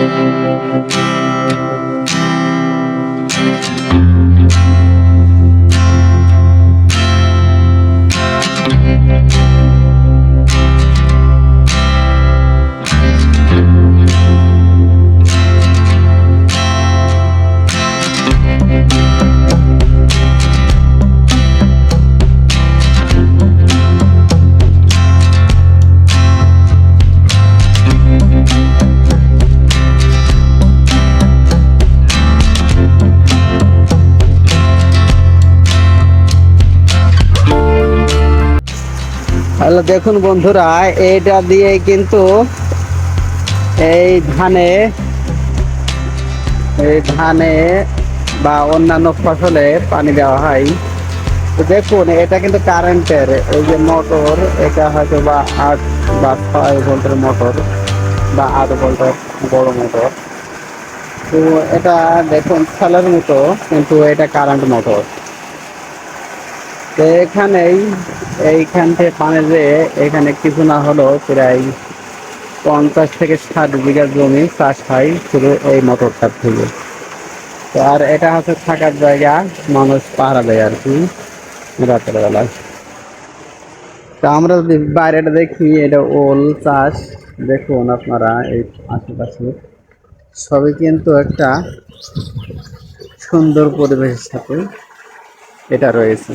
Música hello দেখুন বন্ধুরা এটা দিয়ে কিন্তু এই ধানে এই ধানে বা অন্যান্য ফসলে পানি দেওয়া হয়। তো দেখুন, এটা কিন্তু কারেন্টের, এই যে মোটর, এটা হয়তো বা আট বা ছয় ভোল্টের মোটর বা আট ভোল্টের বড় মোটর। তো এটা দেখুন ফেলার মতো, কিন্তু এটা কারেন্ট মোটর। তো এখানেই এইখান থেকে পানি যে এখানে কিছু না হলো প্রায় পঞ্চাশ থেকে ষাট বিঘা জমি চাষ হয় শুধু এই মোটরটার থেকে। তো আর এটা হচ্ছে থাকার জায়গা, মানুষ পাহারা দেয় আর কি রাতের বেলায় তো আমরা যদি বাইরেটা দেখি, এটা ওল চাষ। দেখুন আপনারা এই আশেপাশে। সবই কিন্তু একটা সুন্দর পরিবেশের সাথে এটা রয়েছে।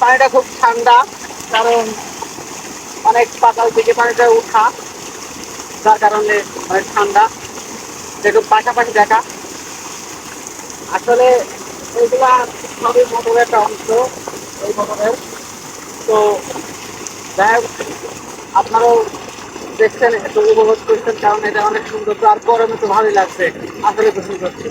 পানিটা খুব ঠান্ডা, কারণ অনেক পাতাল থেকে পানিটা উঠা যার কারণে অনেক ঠান্ডা। দেখুন পাশাপাশি দেখা। আসলে এইগুলা সবই মোটরের একটা অংশ, এই মোটরের তো যাই হোক, আপনারাও দেখছেন একটু উপভোগ করছেন, কারণ এটা অনেক সুন্দর। আর গরমে তো ভালোই লাগছে, আসলে পছন্দ করছি